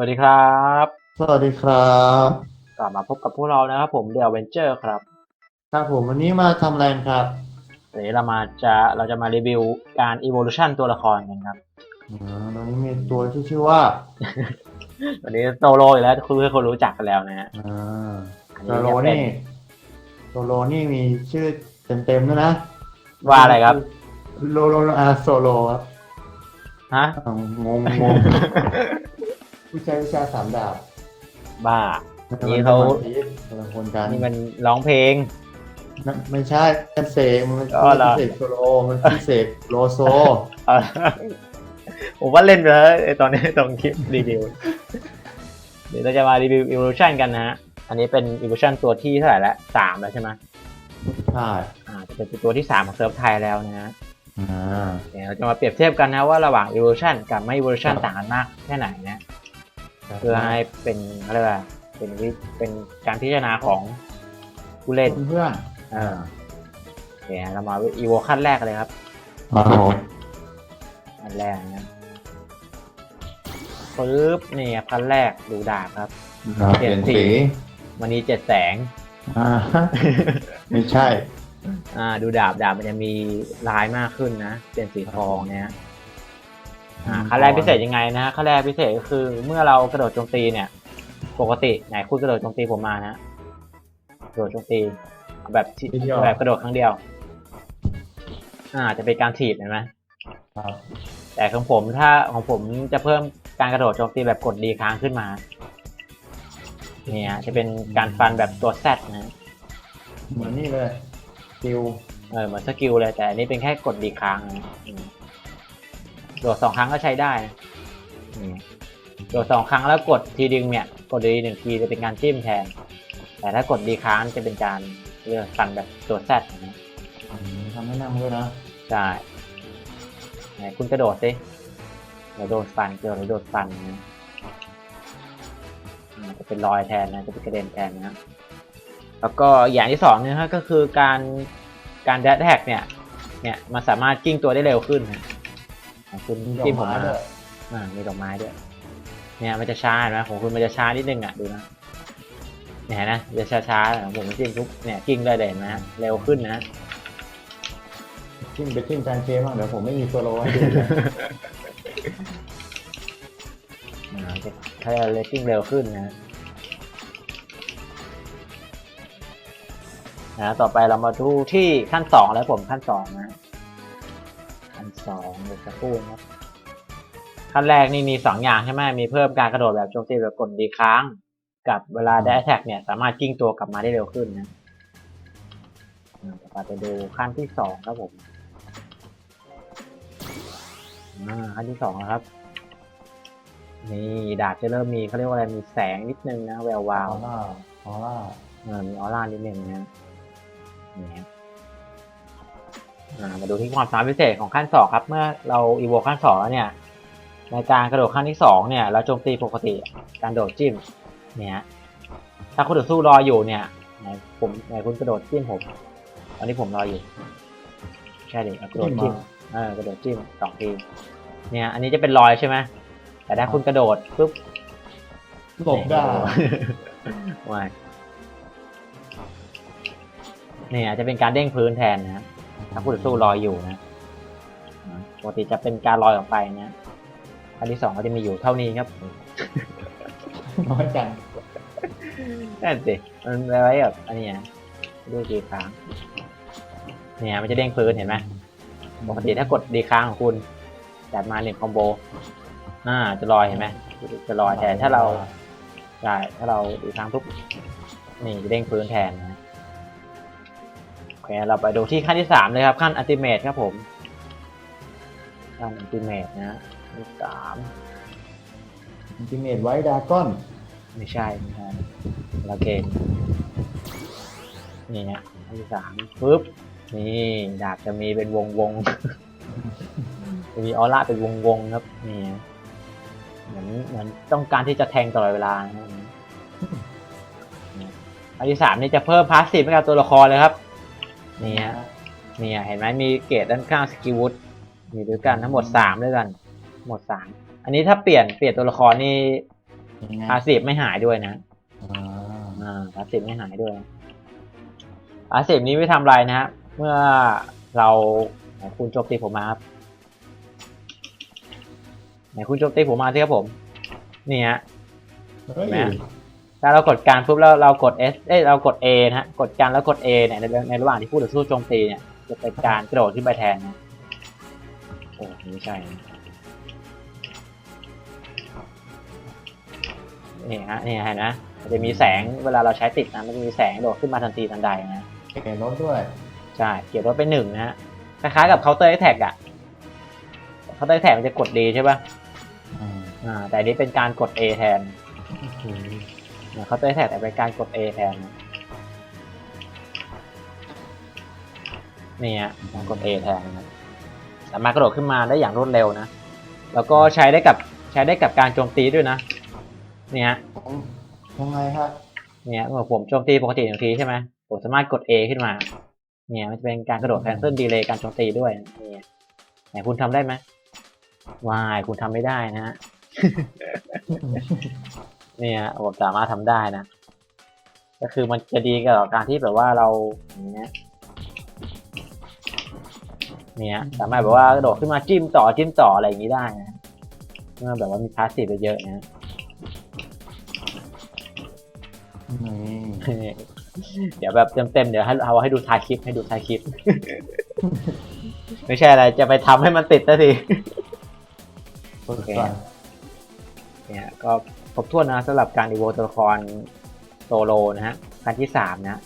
วัสดีครับ สวัสดีครับ กลับมาพบกับพวกเรานะครับผมเดลเวนเจอร์ครับครับผมวันนี้มาทำอะไรกันครับวันนี้เรามาจะเราจะมารีวิวการ evolution ตัวละครกันครับอ่าตอนนี้มีตัวที่ชื่อว่าวันนี้โตโรอยู่แล้วคุณเพื่อนคนรู้จักกันแล้วนะฮะอ่าอันโซนี้โลจะเป็นนี่โซโลนี่มีชื่อเต็มๆด้วยนะว่าอะไรครับโลโลอาโซโลครับฮะอ้าวงงงง ผู้ชายวิชาสามดาบบ้า นี่เขา คนละคนกันนี่มันร้องเพลงนั่นไม่ใช่กันเสกมันอ๋อเหรอ พิเศษโซโลมันพิเศษโลโซ เออผมว่าเล่นไปแล้วไอตอนนี้ตรงคลิปรีวิว เดี๋ยวเราจะมารีวิว evolution กันนะฮะ อันนี้เป็น evolution ตัวที่เท่าไหร่แล้วสามแล้วใช่ไหมใช่อ่าจะเป็นตัวที่สามของเซิร์ฟไทยแล้วนะฮะอ่าเดี๋ยวเราจะมาเปรียบเทียบกันนะว่าระหว่าง evolution กับไม่ evolution ครับต่างกันมากแค่ไหนนะ เพื่อให้เป็นอะไรยกว่าเป็นวิเป็นการพิจารณาของผู้เล่นเพื่อนเออโอเคเรามา evo ขั้นแรกเลยครับครับผมอันแรกนะปึ๊บนี่ครับขั้นแรกดูดาบครับครับเปลี่ยนสีวันนี้เจ็ดแสงอ่าไม่ใช่ อ่า ดูดาบดาบมันจะมีลายมากขึ้นนะ เป็นสีทองเนี่ย อ่าขั้นแรกพิเศษยังไงนะฮะขั้นแรกพิเศษก็คือเมื่อเรากระโดดโจมตีเนี่ย ปกติไหนคุณกระโดดโจมตีผมมานะกระโดดโจมตีเอาแบบที่ทีเดียว แบบกระโดดครั้งเดียว อ่า จะเป็นการถีบเห็นไหมครับแต่ของผมถ้าของผมจะเพิ่มการกระโดดโจมตีแบบกดดีค้างขึ้นมา เนี่ย จะเป็นการฟันแบบตัวแซดนะเหมือนนี่เลยคิวเออเหมือนสกิลเลยแต่อันนี้เป็นแค่กดดีค้างนะอืม โดดสองครั้งก็ใช้ได้นะนี่โดดสองครั้งแล้วกดทีดึงเนี่ย กดดีหนึ่งทีจะเป็นการจิ้มแทน แต่ถ้ากดดีค้างจะเป็นการเลือกฟันแบบตัวแซดนะอืมทำให้นั่งด้วยนะใช่ไหนคุณกระโดดสิเดี๋ยวโดนฟันเจอแล้วโดนฟันนะอ่าจะเป็นรอยแทนนะจะเป็นกระเด็นแทนนะแล้วก็อย่างที่สองเนี่ยนะก็คือการการแดดแท็กเนี่ยเนี่ยมันสามารถกิ้งตัวได้เร็วขึ้นนะ อะคุณมีดอกจิ้มผมไม้มาด้วย อ่ามีดอกไม้ด้วย เนี่ยมันจะช้าเห็นไหมของคุณมันจะช้านิดนึงอะดูนะเนี่ยเห็นะจะช้าๆของผมจิ้มทุกเนี่ยกิ้งได้เลยเห็นไหมฮะเร็วขึ้นนะ จิ้มไปจิ้มแฟนเคบ้างเดี๋ยวผมไม่มีโซโลให้ดูเลยอ่าจะถ้าเลตติ้งเร็วขึ้นนะนะต่อไปเรามาดูที่ขั้นสองแล้วผมขั้นสองนะขั้น สองเดี๋ยวจะพูดนะครับขั้นแรกนี่มีสองอย่างใช่ไหมมีเพิ่มการกระโดดแบบโจมตีแบบกดดีค้าง กับเวลาได้แท็กเนี่ยสามารถกิ้งตัวกลับมาได้เร็วขึ้นนะอ่าต่อไปดูขั้นที่สองครับผมขั้นที่สองนะครับ นี่ดาบจะเริ่มมีเขาเรียกว่าอะไรมีแสงนิดนึงนะแวววาวอร่าออร่าเออมีออร่านิดนึงนะนี่ครับ มาดูที่ความสามารถพิเศษของขั้นสองครับ เมื่อเราอีโวขั้นสองแล้วเนี่ย ในการกระโดดขั้นที่สองเนี่ย เราโจมตีปกติการโดดจิ้ม เนี่ยถ้าคุณต่อสู้รออยู่เนี่ยไหนผมไหนคุณกระโดดจิ้มผมตอนนี้ผมรออยู่ใช่ดิเอากระโดดจิ้มเออกระโดดจิ้มสองทีเนี่ย อันนี้จะเป็นรอยใช่ไหมแต่ถ้าคุณกระโดดปุ๊บหลบได้ไม่เนี่ยจะเป็นการเด้งพื้นแทนนะ ถ้าผู้ต่อสู้ลอยอยู่นะอ่าปกติจะเป็นการลอยออกไปนะอันที่สองก็จะมีอยู่เท่านี้ครับน้อยจังนั่นสิมันไว้แบบอันนี้นะดูกี่ครั้งเนี่ยมันจะเด้งพื้นเห็นไหมปกติถ้ากดดีค้างของคุณจัดมาหนึ่งคอมโบ อ่า จะลอยเห็นไหมจะลอยแทนถ้าเราใช่ถ้าเราดูทางปุ๊บนี่จะเด้งพื้นแทนนะโอ เคเราไปดูที่ขั้นที่สามเลยครับ ขั้นอัลติเมทครับผม ขั้นอัลติเมทนะขั้นที่สามอินติเมตไว้ดาก้อน ไม่ใช่ไม่ใช่เราเกมนี่เนี่ยขั้นที่สามปุ๊บ นี่ดาบจะมีเป็นวงวงจะมีออร่าเป็นวงวงครับ นี่นะเหมือนเหมือนต้องการที่จะแทงตลอดเวลานะครับอันที่สามนี่จะเพิ่มพาสซีฟให้กับตัวละครเลยครับ นี่ฮะนี่ฮะเห็นไหมมีเกรดด้านข้างสกิลวุฒมีด้วยกันทั้งหมดสามด้วยกันทั้งหมดสามอันนี้ถ้าเปลี่ยนเปลี่ยนตัวละครนี่ยังไงพาสซีฟไม่หายด้วยนะอ่าอ่าพาสซีฟไม่หายด้วยพาสซีฟนี้ไม่ทำอะไรนะฮะเมื่อเราไหนคุณโจมตีผมมาครับไหนคุณโจมตีผมมาที่ครับผม นี่ฮะเฮ้ย แม่ถ้าเรากดการปุ๊บแล้วเรากด S เอ้ยเรากด A นะฮะกดการแล้วกด A เนี่ยในในระหว่างที่ผู้ต่อสู้โจมตีเนี่ยจะเป็นการกระโดดขึ้นไปแทนนะโอ้ไม่ใช่นะนี่ฮะนี่เห็นนะมันจะมีแสงเวลาเราใช้ติดนะมันจะมีแสงโดดขึ้นมาทันทีทันใดนะเก็บรถด้วยใช่เกียรรถเป็นหนึ่งนะฮะคล้ายๆกับ counter attack อะ counter attack มันจะกด D ใช่ปะอ่าอ่าแต่อันนี้เป็นการกด A แทน เขาเตอร์แท็กแต่เป็นการกด A แทนนะนี่ฮะการกด A แทนนะสามารถกระโดดขึ้นมาได้อย่างรวดเร็วนะ แล้วก็ใช้ได้กับใช้ได้กับการโจมตีด้วยนะ เนี่ยฮะผมยังไงครับเนี่ยเมื่อผมโจมตีปกติหนึ่งทีใช่ไหมผมสามารถกด A ขึ้นมา เนี่ยมันจะเป็นการกระโดดแคนเซิลดีเลย์การโจมตีด้วยนี่ไหนคุณทำได้ไหมวายคุณทำไม่ได้นะฮะ เนี่ยผมสามารถทำได้นะ ก็คือมันจะดีกับการที่แบบว่าเราอย่างเนี้ยเนี่ยสามารถแบบว่ากระโดดขึ้นมาจิ้มต่อจิ้มต่ออะไรอย่างนี้ได้นะเมื่อแบบว่ามีพาสซีฟเยอะๆนะนี่เดี๋ยวแบบเต็มๆเดี๋ยวให้เอาให้ดูท้ายคลิปให้ดูท้ายคลิป ไม่ใช่อะไรจะไปทำให้มันติดซะทีกดก่อนเนี่ยก็ค รบถ้วนนะสำหรับการอีโวตัวละครโซโลนะฮะขั้นที่สามนะ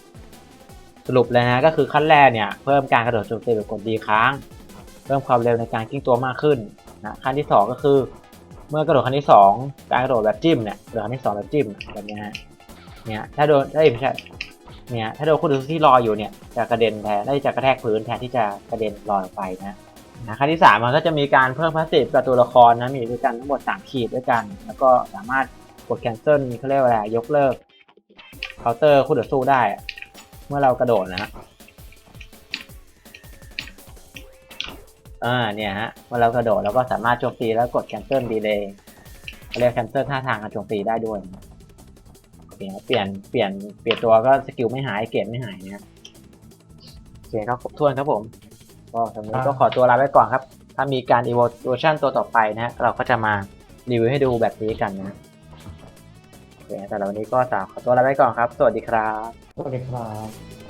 สรุปเลยนะก็คือขั้นแรกเนี่ย เพิ่มการกระโดดโจมตีแบบกดดีค้าง เพิ่มความเร็วในการกิ้งตัวมากขึ้นนะขั้นที่สองก็คือ เมื่อกระโดดขั้นที่สองการกระโดดแบบจิ้มเนี่ยกระโดดขั้นที่สองแบบจิ้มแบบนี้ฮะเนี่ยถ้าโดนได้ไม่ใช่เนี่ยถ้าโดนคนอื่นที่รออยู่เนี่ยจะกระเด็นแทนได้จะกระแทกพื้นแทนที่จะกระเด็นลอยออกไปนะนะขั้นที่สามมันก็จะมีการเพิ่มพาสซีฟกับตัวละครนะมีด้วยกันทั้งหมดสามขีดด้วยกัน แล้วก็สามารถ ดแคนเซิลเขาเรียกว่าอะไรยกเลิกเคาน์เตอร์คู่ต่อสู้ได้อะเมื่อเรากระโดดนะฮะอ่าเนี่ยฮะเมื่อเรากระโดดเราก็สามารถโจมตีแล้วกดแคนเซิลดีเลย์เขาเรียกแคนเซิลท่าทางการโจมตีได้ด้วยนะโอเคครับเปลี่ยนเปลี่ยนเปลี่ยนตัวก็สกิลไม่หายเกรดไม่หายนะโอเคครับครบถ้วนครับผมก็สำหรับนี้ก็ขอตัวลาไปก่อนครับ ถ้ามีการ evolution ตัวต่อไปนะฮะเราก็จะมารีวิวให้ดูแบบนี้กันนะโอ เคแต่วันนี้ก็สามขอตัวลาไปก่อนครับ สวัสดีครับ สวัสดีครับ